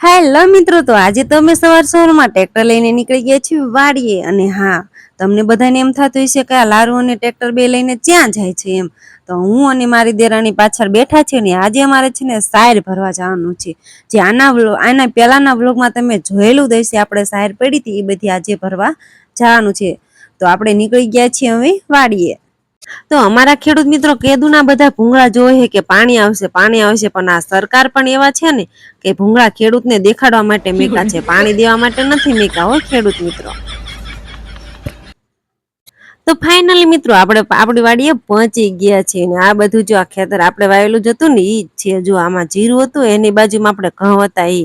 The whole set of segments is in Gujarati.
હેલો મિત્રો, તો આજે તો અમે સવાર સવારમાં ટ્રેક્ટર લઈને નીકળી ગયા છીએ વાડીએ. અને હા, તમને બધાને એમ થતું હશે કે આ લારું અને ટ્રેક્ટર બે લઈને ક્યાં જાય છે એમ. તો હું અને મારી દેરાણી પાછળ બેઠા છે ને આજે અમારે છે ને સાયર ભરવા જવાનું છે. જે આના આના પહેલાંના વ્લોગમાં તમે જોયેલું જ આપણે સાયર પડી હતી, એ બધી આજે ભરવા જવાનું છે. તો આપણે નીકળી ગયા છીએ હવે વાડીએ. તો અમારા ખેડૂત મિત્રો કેદુના બધા ભૂંગળા જોવે છે કે પાણી આવશે પાણી આવશે, પણ આ સરકાર પણ એવા છે ને કે ભૂંગળા ખેડૂતને દેખાડવા માટે મેકા છે. પાણી દેવા માટે નથી મેકા હો ખેડૂત મિત્રો. તો ફાઇનલી મિત્રો આપણે, આપણી વાડીએ પહોંચી ગયા છીએ ને આ બધું જો આ ખેતર આપણે વાવેલું જ હતું ને એ છે. જો આમાં જીરું હતું, એની બાજુમાં આપણે ઘઉં હતા એ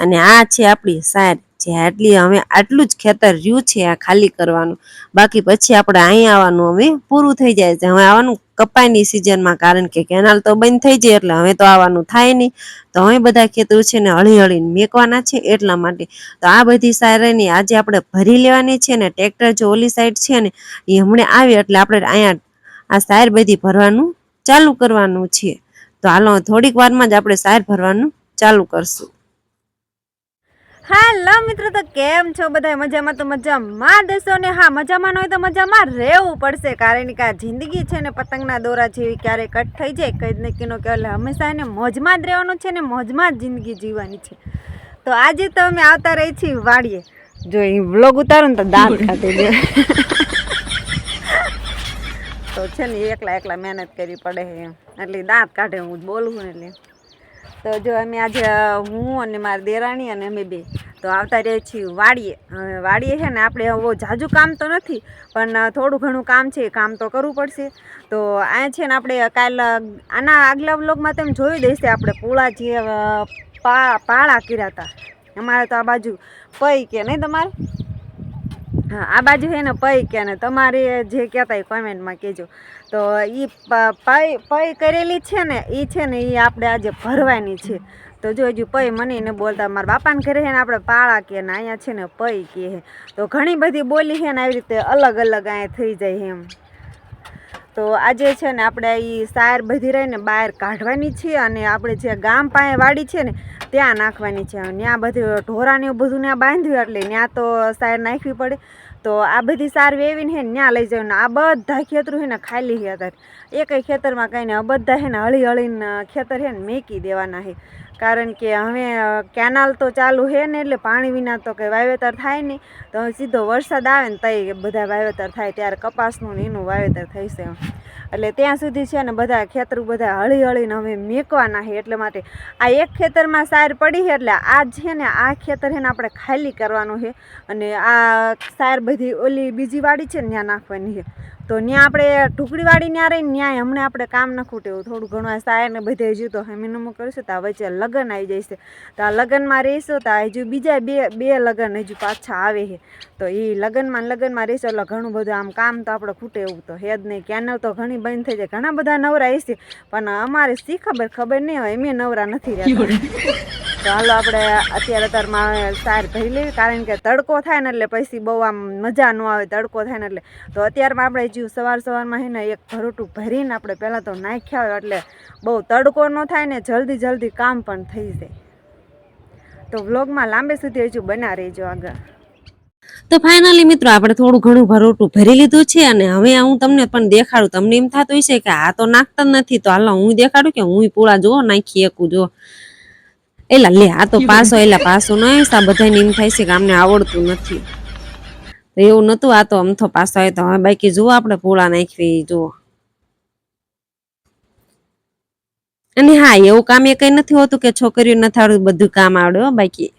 અને આ છે આપણી સાર જે આટલી હવે આટલું જ ખેતર રહ્યું છે આ ખાલી કરવાનું. બાકી પછી આપણે અહીં આવવાનું હવે પૂરું થઈ જાય છે. હવે આવવાનું કપાયની સિઝનમાં કારણ કે કેનાલ તો બંધ થઈ જાય એટલે હવે તો આવવાનું થાય નહીં. તો હવે બધા ખેતરો છે ને હળી હળીને મેકવાના છે એટલા માટે. તો આ બધી સારાની આજે આપણે ભરી લેવાની છે ને ટ્રેક્ટર જો ઓલી સાઈડ છે ને એ હમણાં આવે એટલે આપણે અહીંયા આ સાયર બધી ભરવાનું ચાલુ કરવાનું છે. તો હાલો થોડીક વારમાં જ આપણે સાયર ભરવાનું ચાલુ કરશું. હાલો મિત્રો, તો કેમ છો બધા મજામાં તો મજામાં. દેશો ને હા, મજામાં હોય તો મજામાં રહેવું પડશે. કારણ કે આ જિંદગી છે ને, પતંગના દોરા જેવી ક્યારેય કટ થઈ જાય. કંઈ જ નક્કી નો કે એટલે હંમેશા એને મોજમાં જ રહેવાનું છે ને, મોજમાં જ જિંદગી જીવવાની છે. તો આજે તો અમે આવતા રહી છીએ વાડીએ. જો એ બ્લોગ ઉતારો ને તો દાંત કાઢી દે તો છે ને, એકલા એકલા મહેનત કરવી પડે એમ. એટલે દાંત કાઢે હું બોલું એટલે. તો જો અમે આજે હું અને મારી દેરાણી અને અમે બે, તો આવતા રહીએ છીએ વાડીએ. હવે વાડીએ છે ને આપણે બહુ જાજુ કામ તો નથી, પણ થોડું ઘણું કામ છે, કામ તો કરવું પડશે. તો આ છે ને આપણે કાલ આના આગલા વ્લોગમાં તમે જોઈ દઈશે આપણે પૂળા જે પા, પાળા કર્યા હતા. અમારે તો આ બાજુ પઈ કે નહીં તમારે? હા, આ બાજુ છે ને પઈ કે ને તમારે જે કહેતા એ કોમેન્ટમાં કહેજો. તો એ પઈ પઈ કરેલી છે ને એ છે ને એ આપણે આજે ભરવાની છે. તો જો હજુ પઈ મને એને બોલતા, મારા બાપાને ઘરે છે ને આપણે પાળા કે ને, અહીંયા છે ને પઈ કે છે તો ઘણી બધી બોલી છે ને આવી રીતે અલગ અલગ અહીંયા થઈ જાય એમ. તો આજે છે ને આપણે એ સાર બધી રહીને બહાર કાઢવાની છે અને આપણે જે ગામ પાસે વાડી છે ને, ત્યાં નાખવાની છે. ત્યાં બધું ઢોરાને બધું ત્યાં બાંધ્યું એટલે ત્યાં તો સાર નાખવી પડે. તો આ બધી સારવી હે ને ત્યાં લઈ જવાનું આ બધા ખેતરું છે ને ખાલી હતા એકય ખેતરમાં કંઈ નહીં બધા છે ને હળી હળીને ખેતર છે ને મેકી દેવાના છે કારણ કે હવે કેનાલ તો ચાલુ છે ને એટલે પાણી વિના તો કંઈ વાવેતર થાય નહીં. તો સીધો વરસાદ આવે ને તઈ બધા વાવેતર થાય, ત્યારે કપાસનું ને એનું વાવેતર થશે એટલે ત્યાં સુધી છે ને બધા ખેતર બધા હળી હળીને હવે મેકવાના છે એટલે માટે આ એક ખેતરમાં સાર પડી છે એટલે આ છે ને આ ખેતર છે ને આપણે ખાલી કરવાનું છે અને આ સાર બધી ઓલી બીજી વાડી છે ને ત્યાં નાખવાની છે તો ત્યાં આપણે ઢુકડી વાડી ત્યાં રહીને ત્યાં હમણાં આપણે કામ ન ખૂટે થોડું ઘણું આ સાર ને બધે હજુ તો હમીનમું કરીશું તો વચ્ચે લગ્ન આવી જશે તો આ લગ્નમાં રહીશું તો હજુ બીજા બે બે લગ્ન હજુ પાછા આવે છે. તો એ લગ્નમાં લગ્નમાં રહીશું એટલે ઘણું બધું આમ કામ તો આપણે ખૂટે એવું તો હે જ નહીં. કેનલ તો ઘણી બંધ થઈ જાય. ઘણા બધા નવરા હશે, પણ અમારે શી ખબર ખબર નહીં હોય, એમ નવરા નથી રહેતા. તો હાલો આપણે અત્યારે અત્યારમાં સાર ભરી લેવી, કારણ કે તડકો થાય ને એટલે પછી બહુ આમ મજા ન આવે, તડકો થાય ને એટલે. તો અત્યારમાં આપણે જીવ સવાર સવારમાં છે ને એક ભરોટું ભરીને આપણે પહેલાં તો નાખ્યા હોય એટલે બહુ તડકો ન થાય ને જલ્દી જલ્દી કામ પણ થઈ જાય. તો વ્લોગમાં લાંબે સુધી હજુ બના રહેજો આગળ. તો ફાઇનલી મિત્રો આપણે થોડું ઘણું ભરોટું ભરી લીધું છે અને હવે હું તમને પણ દેખાડું. તમને એમ થતું હશે કે આ તો નાખતા નથી, તો હાલો હું દેખાડું કે હું પૂળા જો નાખી શકું જો એલા લે આ તો પાસો એલા પાસો ન આ બધાને એમ થાય છે કે આમને આવડતું નથી. તો એવું નતું આ તો અમથો પાસો આવ્યો તો હવે બાકી જુઓ આપણે પૂળા નાખવી જુઓ. અને હા એવું કામ એ કઈ નથી હોતું કે છોકરીઓ નથી આવડતું બધું કામ આવડે બાકી.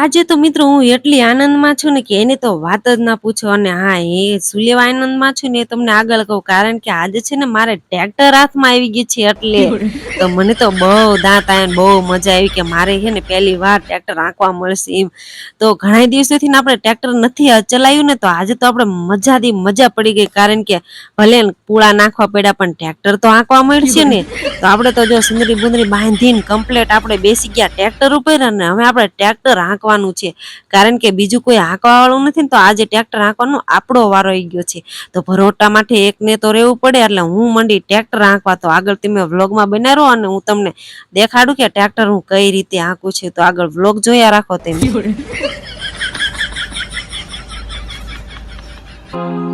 આજે તો મિત્રો હું એટલી આનંદમાં છું ને કે એને તો વાત જ ના પૂછો અને હા, એ શું લેવા આનંદમાં છું ને એ તમને આગળ કહું. કારણ કે આજે છે ને મારે ટ્રેક્ટર હાથમાં આવી ગઈ છે એટલે તો મને તો બહુ દાંત આવ્યા બહુ મજા આવી કે મારે છે ને પહેલી વાર ટ્રેક્ટર આંકવા મળશે એમ. તો ઘણા દિવસોથી આપણે ટ્રેક્ટર નથી ચલાવ્યું ને તો આજે તો આપણે મજાથી મજા પડી ગઈ. કારણ કે ભલે પૂળા નાખવા પડ્યા પણ ટ્રેક્ટર તો આંકવા મળશે ને. તો આપણે તો જો સુંદરી બુંદરી બાંધીને કમ્પ્લેટ આપણે બેસી ગયા ટ્રેક્ટર ઉપર અને હવે આપણે ટ્રેક્ટર હાંકવાનું છે. કારણ કે બીજું કોઈ હાંકવા વાળું નથી ને તો આજે ટ્રેક્ટર હાંકવાનો આપણો વારો આવી ગયો છે. તો ભરોટા માટે એકને તો રહેવું પડે એટલે હું મંડી ટ્રેક્ટર હાંકવા તો આગળ તમે વ્લોગમાં બનાવો અને હું તમને દેખાડું કે ટ્રેક્ટર હું કઈ રીતે હાંકું છું. તો આગળ વ્લોગ જોયા રાખો તમે.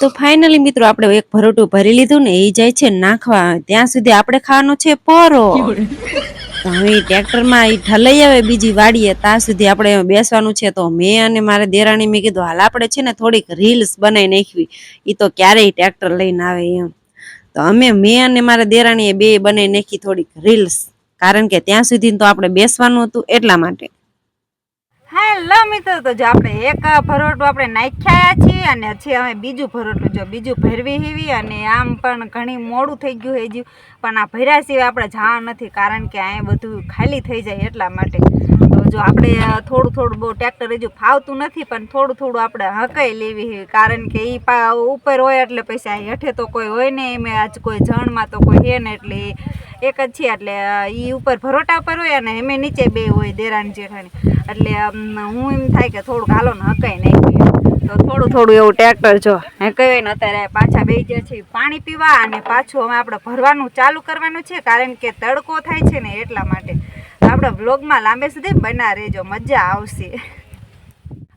તો ફાઇનલી મિત્રો આપણે એક ભરોટું ભરી લીધું ને એ જાય છે નાખવા. ત્યાં સુધી આપણે ખાવાનો છે પરો. હવે ટ્રેક્ટરમાં એ ઠલાઈ આવે બીજી વાડીએ, ત્યાં સુધી આપણે બેસવાનું છે. તો મેં અને મારે દેરાણી મેં કીધું, હાલ આપણે છે ને થોડીક રીલ્સ બનાવી નાખવી. એ તો ક્યારેય ટ્રેક્ટર લઈને આવે એમ. તો અમે મેં અને મારા દેરાણીએ બે બનાવી નાખી થોડીક રીલ્સ કારણ કે ત્યાં સુધી તો આપણે બેસવાનું હતું એટલા માટે. હેલો મિત્રો તો જો આપણે એક ભરોટું આપણે નાખ્યા છીએ અને પછી હવે બીજું ભરોટું જો બીજું ભરવી હેવી અને આમ પણ ઘણી મોડું થઈ ગયું હેજ્યું પણ આ ભર્યા સિવાય આપણે જવા નથી કારણ કે અહીંયા બધું ખાલી થઈ જાય એટલા માટે. તો જો આપણે થોડું થોડું બહુ ટ્રેક્ટર હજુ ફાવતું નથી પણ થોડું થોડું આપણે હકાઈ લેવી કારણ કે એ પા ઉપર હોય એટલે આ હેઠે તો કોઈ હોય ને એમ, આજ કોઈ જણમાં તો કોઈ હે ને એટલે એક જ છે એટલે એ ઉપર ભરોટા પર હોય અને એમે નીચે બે હોય દેરાણ જેઠાણી. એટલે હું એમ થાય કે થોડુંક હાલો ને હકાઈ નાખ્યું તો થોડું થોડું એવું ટ્રેક્ટર જો કહ્યું ને અત્યારે પાછા બે ગયા છે પાણી પીવા અને પાછું હવે આપણે ભરવાનું ચાલુ કરવાનું છે કારણ કે તડકો થાય છે ને એટલા માટે. તો આપણે બ્લોગમાં લાંબે સુધી બના રહેજો મજા આવશે.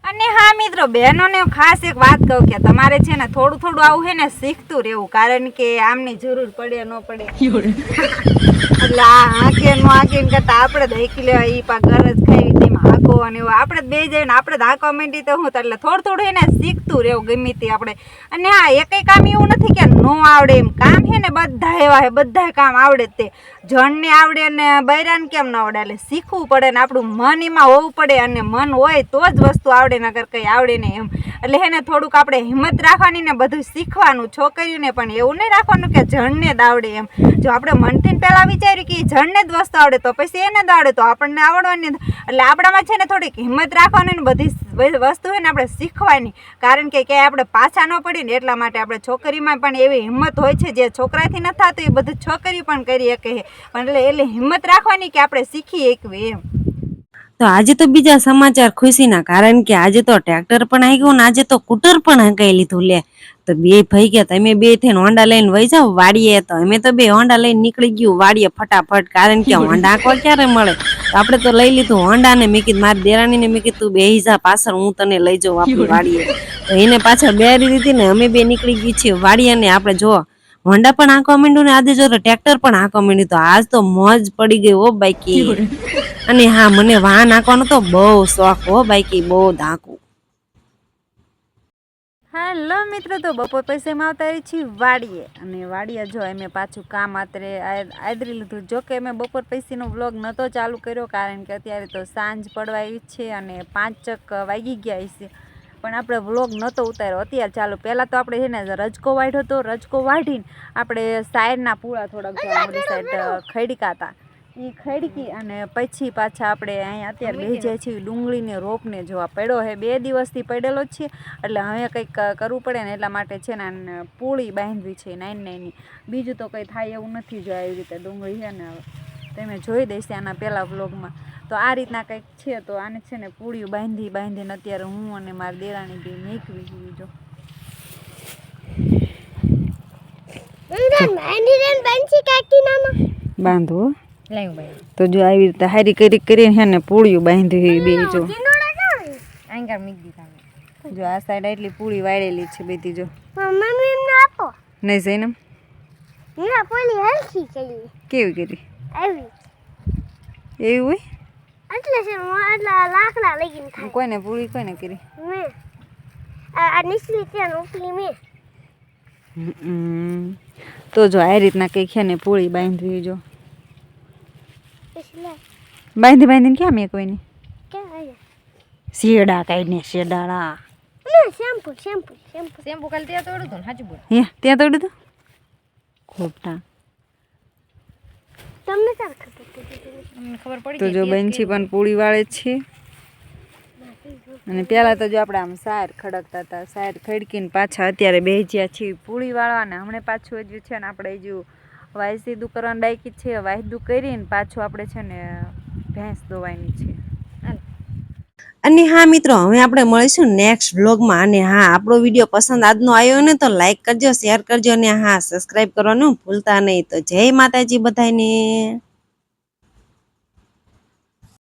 અને હા મિત્રો બહેનોને ખાસ એક વાત કહું કે તમારે છે ને થોડું થોડું આવું છે ને શીખતું રહેવું કારણ કે આમની જરૂર પડે ન પડે. એટલે આ હાંકે નો એમ કરતા આપણે દેખી લેવા એ પા ગરજ ખાઈ તેમ હાંકો અને એવું. આપણે બે જઈને આપણે જ હાકવા માંડી તો હું એટલે થોડું થોડું એને શીખતું રહેવું ગમે તે આપણે. અને હા એકેય કામ એવું નથી કે ન આવડે એમ. કામ છે ને બધા એવા છે, બધા કામ આવડે તે. જણને આવડે ને બૈરાને કેમ ન આવડે? એટલે શીખવું પડે ને આપણું મન એમાં હોવું પડે અને મન હોય તો જ વસ્તુ આવડે નગર કંઈ આવડે નહીં એમ. એટલે એને થોડુંક આપણે હિંમત રાખવાની ને બધું શીખવાનું, છોકરીઓને પણ એવું નહીં રાખવાનું કે જણને જ આવડે એમ. જો આપણે મનથી પહેલાં વિચાર્યું કે જણને જ વસ્તુ આવડે, તો પછી એને જ આવડે, તો આપણને આવડવાની એટલે એટલે આપણામાં છે ને થોડીક હિંમત રાખવાની ને બધી વસ્તુ છે ને આપણે શીખવાની. કારણ કે ક્યાંય આપણે પાછા ન પડીએ ને એટલા માટે આપણે છોકરીમાં પણ એવી હિંમત હોય છે જે છોકરાથી ન થતું, એ બધું છોકરી પણ કરી શકે પણ એટલે એટલે હિંમત રાખવાની કે આપણે શીખી શકીએ એમ. તો આજે તો બીજા સમાચાર ખુશીના, કારણ કે આજે તો ટ્રેક્ટર પણ ગયું ને આજે તો કૂટર પણ હંકાઈ લીધું લે. તો બે ભાઈ ગયા તમે બે થઈને હોન્ડા લઈને વહી જાઓ, વાડીએ તો અમે તો બે હોન્ડા લઈને નીકળી ગયું, વાડીએ ફટાફટ, કારણ કે હોન્ડા આંકવા ક્યારે મળે? તો આપણે તો લઈ લીધું હોન્ડા ને મેં કીધું મારી દેરાણીને, મેં કીધું બે જા પાછળ, હું તને લઈ જાઉં આપણી વાડીએ. તો એને પાછળ બેરી દીધી ને અમે બે નીકળી ગઈ છીએ વાડીએ ને આપણે જો, હોન્ડા પણ આંકવા માંડ્યું ને આજે જો ટ્રેક્ટર પણ આંકવા માંડ્યું, તો આજ તો મોજ પડી ગઈ હો બાઈકી. અને હા મને વાહન નાખવાનો તો બહુ શોખ હો બાઈકી બહુ ધાકું હેલો મિત્રો તો બપોર પછી અમે આવતા રહી છીએ વાડીએ. અને વાડીએ જો અમે પાછું કામ આતરે આદરી લીધું. જો કે અમે બપોર પછીનો વ્લોગ નહોતો ચાલુ કર્યો કારણ કે અત્યારે તો સાંજ પડવા છે અને પાંચક વાગી ગયા છે પણ આપણે વ્લોગ નહોતો ઉતાર્યો. અત્યારે ચાલુ. પહેલાં તો આપણે છે ને રજકો વાઢ્યો હતો રજકો વાઢીને આપણે સાઈડના પૂળા થોડાક જો સાઈડ ખડકા હતા. એ ખડકી અને પછી પાછા આપણે અહીંયા અત્યારે બેસી જાય છીએ ડુંગળીને રોપને જોવા. પડ્યો હે બે દિવસથી પડેલો જ છે. એટલે હવે કંઈક કરવું પડે ને એટલા માટે છે ને આને પૂળી બાંધવી છે નાઈન નાઇનની બીજું તો કંઈ થાય એવું નથી જો આવી રીતે ડુંગળી છે ને હવે. તમે જોઈ દઈશ આના પહેલાં વ્લોગમાં. તો આ રીતના કંઈક છે તો આને છે ને પૂળીઓ બાંધી બાંધીને અત્યારે હું અને મારી દેરાણી બી મેકવી છીએ જો. બાંધવો તો જો આવી રીતે હારી કરી કરીને હે ને પૂળિયું બાંધી બે જો. જો આ સાઈડ એટલી પૂળી વાળેલી છે બધી જો. નહીં જઈને કેવી કરી? આવી. એવી હોય? કોઈને પૂળી કોઈને કરી. તો જો આ રીતના કંઈક છે ને પૂળી બાંધવી જો. બાંધી બાંધીને ક્યાં મેં કોઈની શેડા કાઢીને શેડાળા શેમ્પુ શેમ્પુ શેમ્પુ શેમ્પુ કાલે ત્યાં તોડ્યું હતું ને સાચું બોલ હે ત્યાં તમને ખબર પડી અમને ખબર પડી તો જો બેનછી પણ પૂળી વાળે જ છે. અને પહેલાં તો જો આપણે આમ સાર ખડકતા હતા સાર ખડકીને પાછા અત્યારે બેજ્યા છીએ પૂળી વાળવાના હમણાં પાછું હજુ છે ને આપણે હજુ વાયસીદું કરવાનું ડાયકી છે વાયદું કરીને પાછું આપણે છે ને ભેંસ દોવાની છે. અને હા મિત્રો હવે આપણે મળીશું નેક્સ્ટ વ્લોગમાં અને હા આપણો વીડિયો પસંદ આજનો આવ્યો ને તો લાઈક કરજો શેર કરજો અને હા સબસ્ક્રાઈબ કરવાનું ભૂલતા નહીં. તો જય માતાજી બધાને.